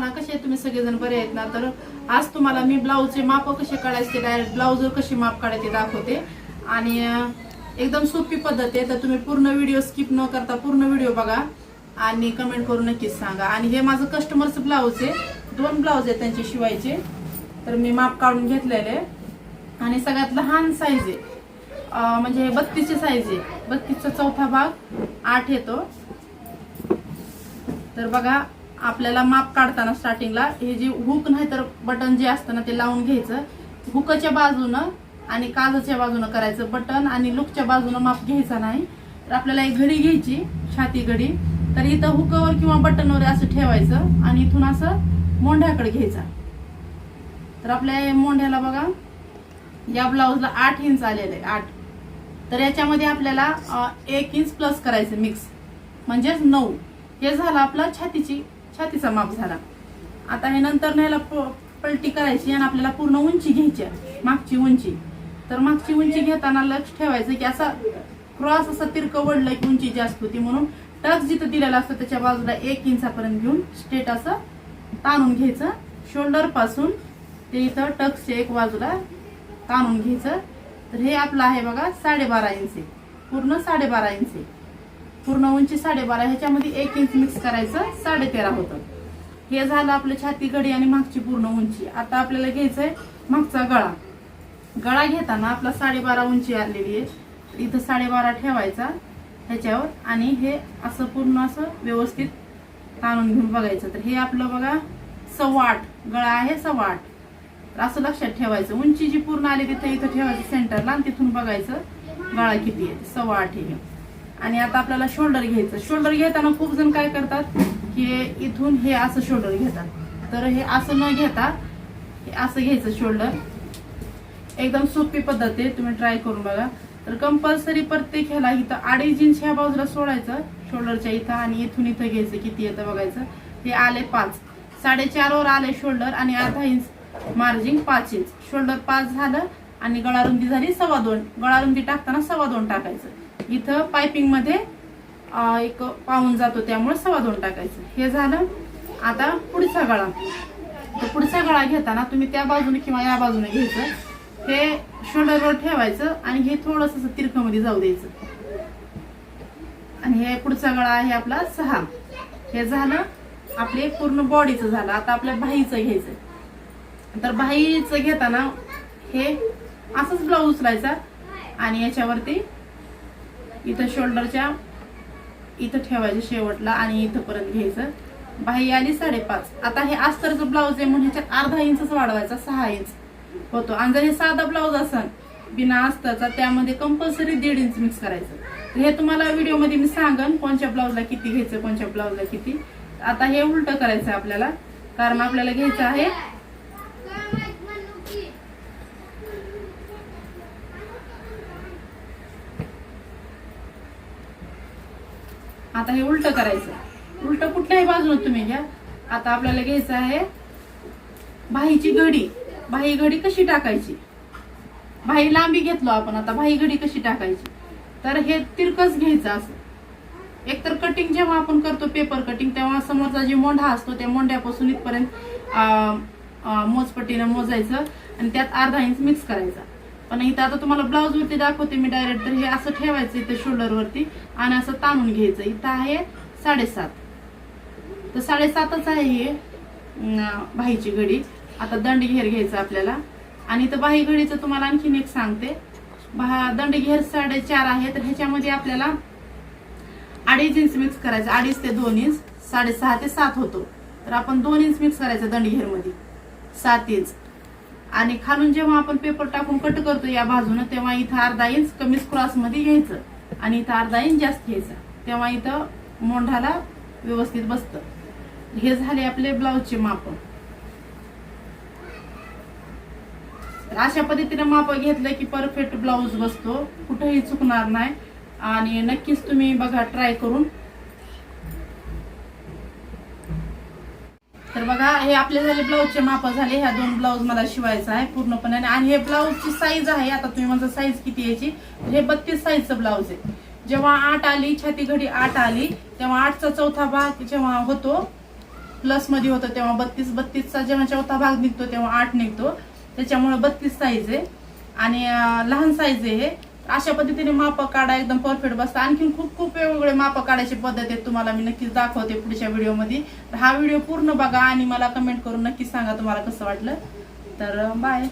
ना कसे तुम्ही सगळेजण बरे आहेत ना तर आज तुम्हाला मी ब्लाऊजचे माप कसे काढायचे डायरेक्ट ब्लाऊजवर कसे माप काढायचे दाखवते. आणि एकदम सोपी पद्धत आहे तर तुम्ही पूर्ण व्हिडिओ स्किप न करता पूर्ण व्हिडिओ बघा आणि कमेंट करून नक्कीच सांगा. आणि हे माझं कस्टमरचं ब्लाऊज आहे दोन ब्लाऊज आहेत त्यांचे शिवायचे. तर मी माप काढून घेतलेले. आणि सगळ्यात लहान साईज आहे म्हणजे म्हणजे बत्तीसची साईज आहे. बत्तीसचा चौथा भाग आठ येतो. तर बघा आपल्याला माप काढताना स्टार्टिंगला हे जे हुक नाही तर बटन जे असतं ना ते लावून घ्यायचं. हुकच्या बाजूनं आणि काजच्या बाजूनं करायचं बटन आणि लुकच्या बाजूनं माप घ्यायचा नाही. तर आपल्याला एक घडी घ्यायची छाती घडी. तर इथं हुकावर किंवा बटनवर असं ठेवायचं आणि इथून असं मोंढ्याकडे घ्यायचा. तर आपल्या मोंढ्याला बघा या ब्लाऊजला आठ इंच आलेलं आहे आठ. तर याच्यामध्ये आपल्याला एक इंच प्लस करायचं मिक्स म्हणजेच नऊ. हे झालं आपलं छातीची छातीचा माप झाला. आता हे नंतर न्यायला प- पलटी करायची आणि आपल्याला पूर्ण उंची घ्यायची मागची उंची. तर मागची उंची घेताना लक्ष ठेवायचं की असा क्रॉस असं तिरकं वडलं की उंची जास्त होती म्हणून टच जिथं दिलेला असतो त्याच्या बाजूला एक इंचापर्यंत घेऊन स्ट्रेट असं ताणून घ्यायचं. शोल्डरपासून ते इथं टक्सच्या एक बाजूला ताणून घ्यायचं. तर हे आपलं आहे बघा साडेबारा इंच. पूर्ण साडेबारा इंच. आहे. पूर्ण उंची साडेबारा ह्याच्यामध्ये एक इंच मिक्स करायचं साडेतेरा होतं. हे झालं आपलं छाती घडी आणि मागची पूर्ण उंची. आता आपल्याला घ्यायचंय मागचा गळा. गळा घेताना आपला साडेबारा उंची आलेली आहे. इथं साडेबारा ठेवायचा ह्याच्यावर आणि हे असं पूर्ण असं व्यवस्थित ताणून घेऊन बघायचं. तर हे आपलं बघा सव्वा आठ गळा आहे सव्वा आठ तर असं लक्षात ठेवायचं. उंची जी पूर्ण आली तिथे इथं ठेवायचं सेंटरला आणि तिथून बघायचं गळा किती आहे. सव्वा आठ आहे आणि आता आपल्याला शोल्डर घ्यायचं. शोल्डर घेताना खूप जण काय करतात की इथून हे असं शोल्डर घेतात. तर हे असं न घेता हे असं घ्यायचं शोल्डर एकदम सोपी पद्धत आहे तुम्ही ट्राय करून बघा. तर कंपल्सरी प्रत्येक ह्याला इथं अडीच इंच ह्या बाजूला सोडायचं शोल्डरच्या इथं आणि इथून इथं घ्यायचं किती येतं बघायचं. हे आले पाच. साडेचार वर आले शोल्डर आणि अर्धा इंच मार्जिन पाच इंच शोल्डर पाच झालं आणि गळारुंदी झाली सव्वा दोन. गळारुंदी टाकताना सव्वा दोन टाकायचं. इथं पायपिंगमध्ये एक पाहून जातो त्यामुळे सव्वा दोन टाकायचं. हे झालं. आता पुढचा गळा. तर पुढचा गळा घेताना तुम्ही त्या बाजूने किंवा या बाजूने घ्यायचं. हे शोल्डरवर ठेवायचं आणि हे थोडस तिरकमध्ये जाऊ द्यायचं. आणि हे पुढचा गळा आहे आपला सहा. हे झालं. आपले पूर्ण बॉडीचं झालं. आता आपल्या बाहीचं घ्यायचं तर बाहीचं घेताना हे असंच ब्लाऊज उचलायचा आणि याच्यावरती इथं शोल्डरच्या इथं ठेवायचं शेवटला आणि इथं परत घ्यायचं. बाही आली साडेपाच. आता हे अस्तरचं ब्लाऊज आहे म्हणून ह्याच्यात अर्धा इंचच वाढवायचा सहा इंच होतो. आणि जर हे साधा ब्लाऊज असन बिना अस्तरचा त्यामध्ये कंपल्सरी दीड इंच मिक्स करायचं. तर हे तुम्हाला व्हिडिओमध्ये मी सांगन कोणत्या ब्लाऊजला किती घ्यायचं कोणत्या ब्लाऊजला किती. आता हे उलट करायचं आहे आपल्याला. कारण आपल्याला घ्यायचं आहे आता हे उलट करायचं. उलट कुठल्याही बाजून तुम्ही घ्या. आता आपल्याला घ्यायचं आहे बाहीची घडी. बाही घडी कशी टाकायची? बाही लांबी घेतलो आपण आता बाही घडी कशी टाकायची? तर हे तिरकस घ्यायचं असं. एकतर कटिंग जेव्हा आपण करतो पेपर कटिंग तेव्हा समोरचा जे मोंढा असतो त्या मोंढ्यापासून इथपर्यंत मोजपट्टीनं मोजायचं आणि त्यात अर्धा इंच मिक्स करायचा. पण इथं आता तुम्हाला ब्लाऊज वरती दाखवते मी डायरेक्ट तर हे असं ठेवायचं इथं शोल्डर वरती आणि असं ताणून घ्यायचं. इथं आहे साडेसात. तर साडेसातच आहे हे बाहीची घडी. आता दंड घेर घ्यायचं आपल्याला. आणि इथं बाही घडीचं तुम्हाला आणखीन एक सांगते. बा दंड घेर साडेचार आहे तर ह्याच्यामध्ये आपल्याला अडीच इंच मिक्स करायचं. अडीच ते दोन इंच साडेसहा ते सात होतो. तर आपण दोन इंच मिक्स करायचं दंडघेरमध्ये सात इंच आणि खालून जेव्हा आपण पेपर टाकून कट करतो या बाजूनं तेव्हा इथं अर्धा इंच कमीच क्रॉसमध्ये घ्यायचं आणि इथं अर्धा इंच जास्त घ्यायचं. तेव्हा इथं मोंढाला व्यवस्थित बसतं. हे झाले आपले ब्लाऊजचे माप. अशा पद्धतीने माप घेतलं की परफेक्ट ब्लाऊज बसतो. कुठेही चुकणार नाही. आणि नक्कीच तुम्ही बघा ट्राय करून तर बघा हे आपले झाले ब्लाऊजचे माप झाले. ह्या दोन ब्लाऊज मला शिवायचं आहे पूर्णपणे. आणि हे ब्लाऊजची साईज आहे. आता तुम्ही माझं साईज किती याची? तर हे बत्तीस साईजचं ब्लाऊज आहे. जेव्हा आठ आली छाती घडी आठ आली तेव्हा आठचा चौथा भाग जेव्हा होतो प्लसमध्ये तेव्हा बत्तीस बत्तीसचा जेव्हा चौथा भाग निघतो तेव्हा आठ निघतो. त्याच्यामुळे बत्तीस साईज आहे. आणि लहान साईज आहे हे. अशा पद्धतीने माप काढा एकदम परफेक्ट बसता. आणखीन खूप खूप वेगवेगळे माप काढायची पद्धत आहेत तुम्हाला मी नक्कीच दाखवते पुढच्या व्हिडिओमध्ये. तर हा व्हिडिओ पूर्ण बघा आणि मला कमेंट करून नक्कीच सांगा तुम्हाला कसं वाटलं. तर बाय